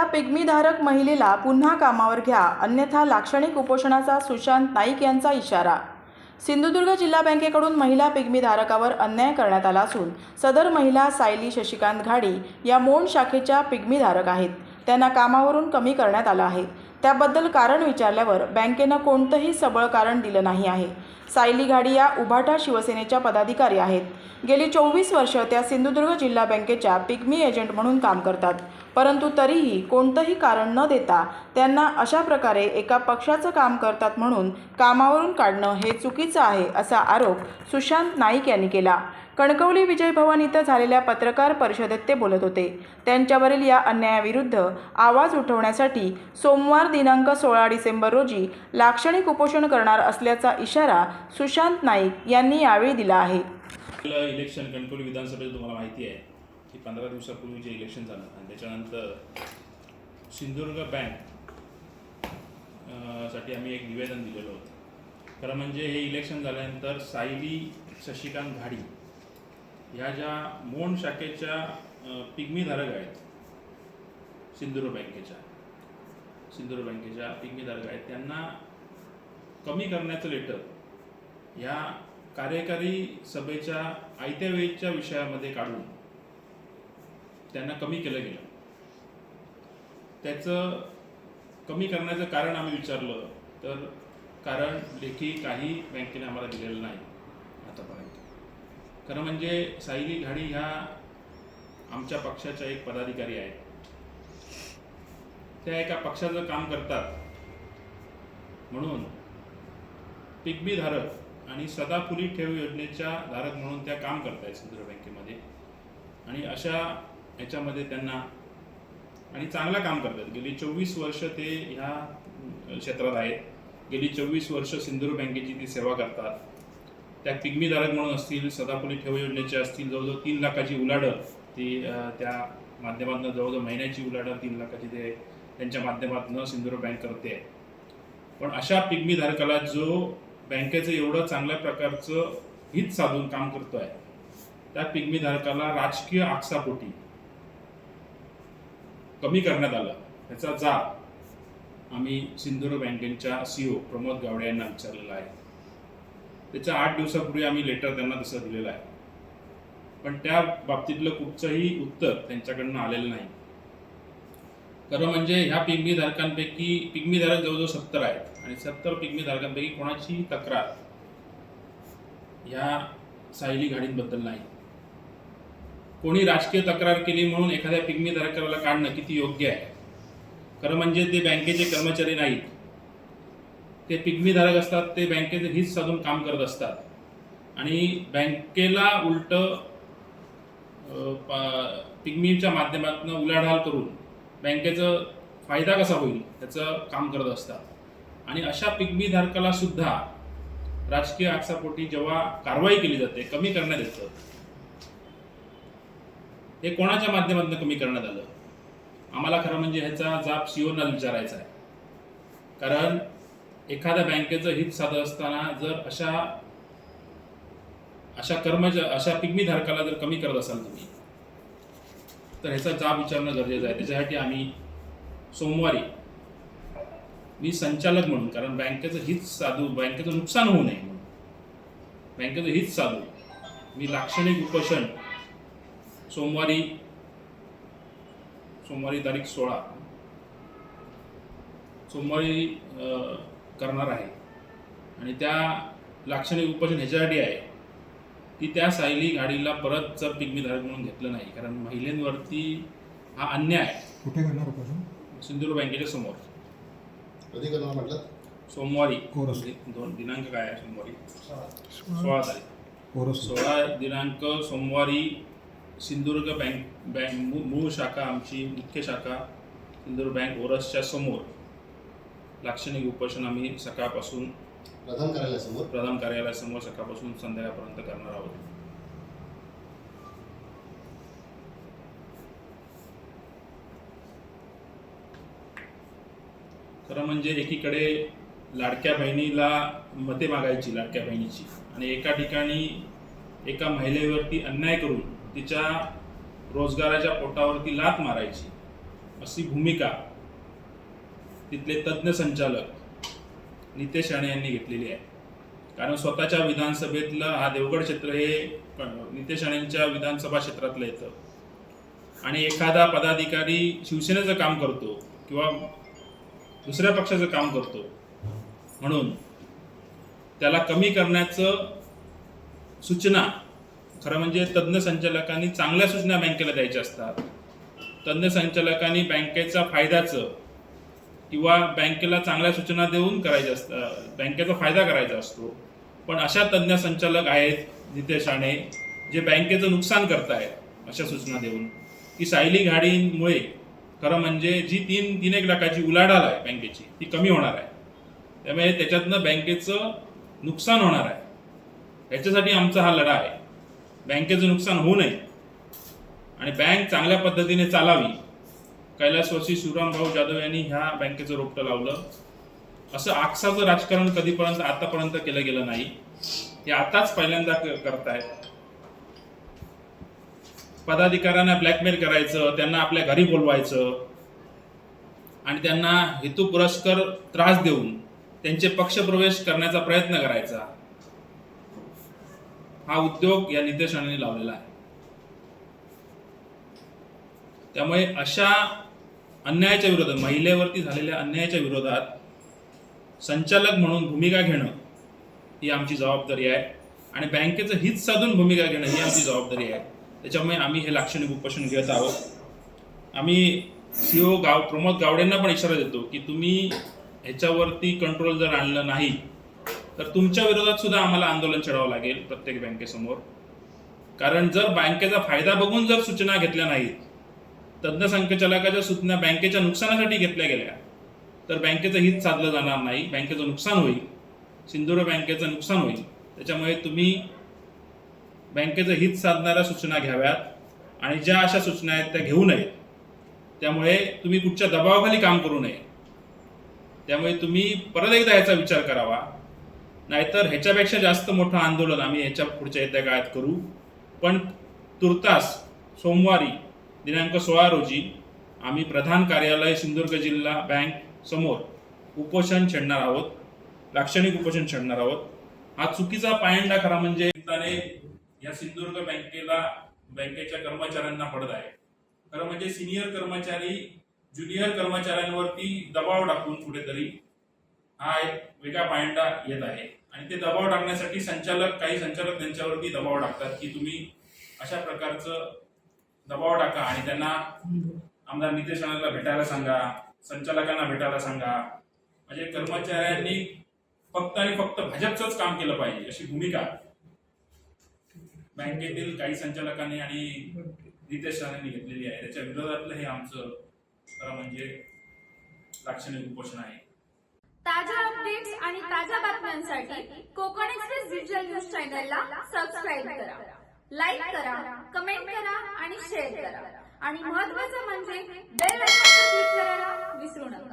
या पिग्मीधारक महिलेला पुन्हा कामावर घ्या अन्यथा लाक्षणिक उपोषणाचा सुशांत नाईक यांचा इशारा. सिंधुदुर्ग जिल्हा बँकेकडून महिला पिग्मीधारकावर अन्याय करण्यात आला असून सदर महिला सायली शशिकांत घाडी या मोंड शाखेच्या पिग्मीधारक आहेत. त्यांना कामावरून कमी करण्यात आलं आहे. त्याबद्दल कारण विचारल्यावर बँकेनं कोणतंही सबळ कारण दिलं नाही आहे. सायली घाडी या उभाटा शिवसेनेच्या पदाधिकारी आहेत. गेली चोवीस वर्ष त्या सिंधुदुर्ग जिल्हा बँकेच्या पिग्मी एजंट म्हणून काम करतात. परंतु तरीही कोणतंही कारण न देता त्यांना अशा प्रकारे एका पक्षाचं काम करतात म्हणून कामावरून काढणं हे चुकीचं आहे असा आरोप सुशांत नाईक यांनी केला. कणकवली विजय भवन इथं झालेल्या पत्रकार परिषदेत ते बोलत होते. त्यांच्यावरील या अन्यायाविरुद्ध आवाज उठवण्यासाठी सोमवार दिनांक सोळा डिसेंबर रोजी लाक्षणिक उपोषण करणार असल्याचा इशारा सुशांत नाईक यांनी यावेळी दिला आहे. इलेक्शन कणकवली विधानसभेचं तुम्हाला माहिती आहे की पंधरा दिवसापूर्वी जे इलेक्शन झालं आणि त्याच्यानंतर सिंधुदुर्ग बँकसाठी आम्ही एक निवेदन दिलेलं होतं. खरं म्हणजे हे इलेक्शन झाल्यानंतर सायली शशिकांत घाडी ह्या ज्या मोंड शाखेच्या पिग्मीधारक आहेत सिंधुदुर्ग बँकेच्या सिंधुदुर्ग बँकेच्या पिग्मीधारक आहेत त्यांना कमी करण्याचं लेटर ह्या कार्यकारी सभेच्या आयत्या वेळेच्या विषयामध्ये काढून त्यांना कमी केलं गेलं. त्याचं कमी करण्याचं कारण आम्ही विचारलं तर कारण लेखी काही बँकेने आम्हाला दिलेलं नाही. आतापर्यंत खरं म्हणजे सायली घाडी ह्या आमच्या पक्षाच्या एक पदाधिकारी आहेत. त्या एका पक्षाचं काम करतात. म्हणून पिकबी धारक आणि सदाफुली ठेव योजनेच्या धारक म्हणून त्या काम करत आहेत सिंधुदुर्ग बँकेमध्ये आणि अशा याच्यामध्ये त्यांना आणि चांगलं काम करतात. गेली चोवीस वर्ष ते ह्या क्षेत्रात आहेत. गेली चोवीस वर्ष सिंधुदुर्ग बँकेची ती सेवा करतात. त्या पिग्मीधारक म्हणून असतील सदाफुली ठेव योजनेचे असतील जवळजवळ तीन लाखाची उलाढं ती त्या माध्यमातून जवळजवळ महिन्याची उलाढं तीन लाखाची ते त्यांच्या माध्यमातून सिंधुदुर्ग बँक करते. आहे पण अशा पिग्मीधारकाला जो बँकेचं एवढं चांगल्या प्रकारचं हित साधून काम करतो आहे त्या पिग्मीधारकाला राजकीय आकसापोटी कमी करण्यात आलं. ह्याचा जाब आम्ही सिंधुदुर्ग बँकेच्या सीओ प्रमोद गावडे यांना विचारलेला आहे. त्याच्या आठ दिवसापूर्वी आम्ही लेटर त्यांना तसं दिलेलं आहे. पण त्या बाबतीतलं कुठचंही उत्तर त्यांच्याकडनं आलेलं नाही. खरं म्हणजे ह्या पिग्मीधारकांपैकी धारकांपैकी जवळजवळ सत्तर आहेत आणि सत्तर पिग्मीधारकांपैकी कोणाचीही कोणाची तक्रार ह्या सायली गाडींबद्दल नाही. कोणी राजकीय तक्रार केली म्हणून एखाद्या पिग्मीधारकाला काढणं किती योग्य आहे? खरं म्हणजे ते बँकेचे कर्मचारी नाहीत. ते पिग्मी धारक असतात ते बँकेचे हित साधून काम करत असतात. आणि बँकेला उलट पिग्मीच्या माध्यमातून उलाढाल करून बँकेचं फायदा कसा होईल त्याचं काम करत असतात. आणि अशा पिग्मी धारकाला सुद्धा राजकीय आक्षापोटी जेव्हा कारवाई केली जाते कमी करण्यात येतं. हे कोणाच्या माध्यमातून कमी करण्यात आलं? आम्हाला खरं म्हणजे ह्याचा जाप सीओना विचारायचा आहे. कारण एखाद्या बँकेचं हित साधत असताना जर अशा अशा कर्मचारी अशा पिग्मी धारकाला जर कमी करत असाल तुम्ही तर ह्याचा जाब विचारणं गरजेचं आहे. त्याच्यासाठी आम्ही सोमवारी मी संचालक म्हणून कारण बँकेचं हित साधू बँकेचं नुकसान होऊ नये म्हणून बँकेचं हित साधू मी लाक्षणिक उपोषण सोमवारी सोमवारी तारीख सोळा सोमवारी करणार आहे. आणि त्या लाक्षणिक उपोषण ह्याच्यासाठी आहे की त्या सायली गाडीला परत जर पिग्मीधारक म्हणून घेतलं नाही कारण महिलांवरती हा अन्याय आहे. कुठे करणार उपोषण? सिंधुदुर्ग बँकेच्या समोर. कधी करणार म्हटलं? सोमवारी. कोरस. दि- दोन दिनांक काय आहे सोमवारी? सोळा. तारीख. ओरस सोळा दिनांक सोमवारी सिंधुदुर्ग बँक बँक मू- मूळ शाखा आमची मुख्य शाखा सिंधुदुर्ग बँक ओरसच्या समोर. लाक्षणिक उपोषण आम्ही सकाळपासून प्रधान कार्यालयासमोर? प्रधान कार्यालयासमोर सकाळपासून संध्याकाळपर्यंत करणार आहोत. खरं म्हणजे एकीकडे लाडक्या बहिणीला मते मागायची लाडक्या बहिणीची. आणि एका ठिकाणी एका महिलेवरती अन्याय करून तिच्या रोजगाराच्या पोटावरती लात मारायची अशी भूमिका तिथले तज्ज्ञ संचालक नितेश राणे यांनी घेतलेली आहे. कारण स्वतःच्या विधानसभेतलं हा देवगड क्षेत्र हे नितेश राणेंच्या विधानसभा क्षेत्रातलं येतं. आणि एखादा पदाधिकारी शिवसेनेचं काम करतो किंवा दुसऱ्या पक्षाचं काम करतो. म्हणून त्याला कमी करण्याचं सूचना खरं म्हणजे तज्ज्ञ संचालकांनी चांगल्या सूचना बँकेला द्यायच्या असतात. तज्ज्ञ संचालकांनी बँकेचा फायद्याचं किंवा बँकेला चांगल्या सूचना देऊन करायच्या असतात बँकेचा फायदा करायचा असतो. पण अशा तज्ज्ञ संचालक आहेत नितेश राणे जे बँकेचं नुकसान करतायत अशा सूचना देऊन. की सायली घाडीमुळे खरं म्हणजे जी तीन तीन एक लाखाची उलाढाल आहे बँकेची ती कमी होणार आहे. त्यामुळे त्याच्यातनं बँकेचं नुकसान होणार आहे. याच्यासाठी आमचा हा लढा आहे. बँकेचं नुकसान होऊ नये. आणि बँक चांगल्या पद्धतीने चालावी. कैलासवासी शिवरामभाऊ जाधव यांनी ह्या बँकेचं रोपटं लावलं. असं आकसाचं राजकारण कधीपर्यंत आतापर्यंत केलं गेलं नाही. हे आताच पहिल्यांदा करतायत. पदाधिकाऱ्यांना ब्लॅकमेल करायचं त्यांना आपल्या घरी बोलवायचं आणि त्यांना हेतू पुरस्कर त्रास देऊन त्यांचे पक्षप्रवेश करण्याचा प्रयत्न करायचा. हा उद्योग या नितेश लावलेला आहे. त्यामुळे अशा अन्यायाच्या विरोधात महिलेवरती झालेल्या अन्यायाच्या विरोधात संचालक म्हणून भूमिका घेणं ही आमची जबाबदारी आहे. आणि बँकेचं हित साधून भूमिका घेणं ही आमची जबाबदारी आहे. त्याच्यामुळे आम्ही हे लाक्षणिक उपोषण घेत आहोत. आम्ही सी ओ गाव प्रमोद गावडेंना पण इशारा देतो की तुम्ही ह्याच्यावरती कंट्रोल जर आणलं नाही तर तुमच्या विरोधात सुद्धा आम्हाला आंदोलन छेडावं लागेल प्रत्येक बँकेसमोर. कारण जर बँकेचा फायदा बघून जर सूचना घेतल्या नाहीत तज्ज्ञ संचालकाच्या सूचना बँकेच्या नुकसानासाठी घेतल्या गेल्या. तर बँकेचं हित साधलं जाणार नाही बँकेचं नुकसान होईल सिंधुदुर्ग बँकेचं नुकसान होईल. त्याच्यामुळे तुम्ही बँकेचं हित साधणाऱ्या सूचना घ्याव्यात आणि ज्या अशा सूचना आहेत त्या घेऊ नयेत. त्यामुळे तुम्ही कुठच्या दबावाखाली काम करू नये. त्यामुळे तुम्ही परत एकदा ह्याचा विचार करावा. नाहीतर ह्याच्यापेक्षा जास्त मोठं आंदोलन आम्ही ह्याच्या पुढच्या येत्या काळात करू. पण तुर्तास सोमवारी दिनांक सोळा रोजी आम्ही प्रधान कार्यालय सिंधुदुर्ग जिल्हा बँक समोर उपोषण छेडणार आहोत लाक्षणिक उपोषण छेडणार आहोत. हा चुकीचा पायंडा खरा म्हणजे या सिंधुदुर्ग बँकेला बँकेच्या कर्मचाऱ्यांना पडत आहे. खरं म्हणजे सिनियर कर्मचारी ज्युनियर कर्मचाऱ्यांवरती दबाव टाकून कुठेतरी हा एक वेगळा पायंडा येत आहे. आणि ते दबाव टाकण्यासाठी संचालक काही संचालक त्यांच्यावरती दबाव टाकतात की तुम्ही अशा प्रकारचं दबाव टाका आणि त्यांना आमदार नितेश राणेला भेटायला सांगा संचालकांना भेटायला सांगा. म्हणजे कर्मचाऱ्यांनी फक्त आणि फक्त भाजपचंच काम केलं पाहिजे अशी भूमिका. बँकेतील काही संचालकांनी आणि नितेश राणेंनी घेतलेली आहे. त्याच्या विरोधातलं हे आमचं खरं म्हणजे लाक्षणिक उपोषण आहे. ताज्या अपडेट्स आणि ताज्या बातम्यांसाठी कोकण एक्सप्रेस डिजिटल न्यूज चॅनलला सबस्क्राईब करा. लाईक करा कमेंट करा आणि शेअर करा. आणि महत्त्वाचं म्हणजे बेल क्लिक करायला विसरू नका.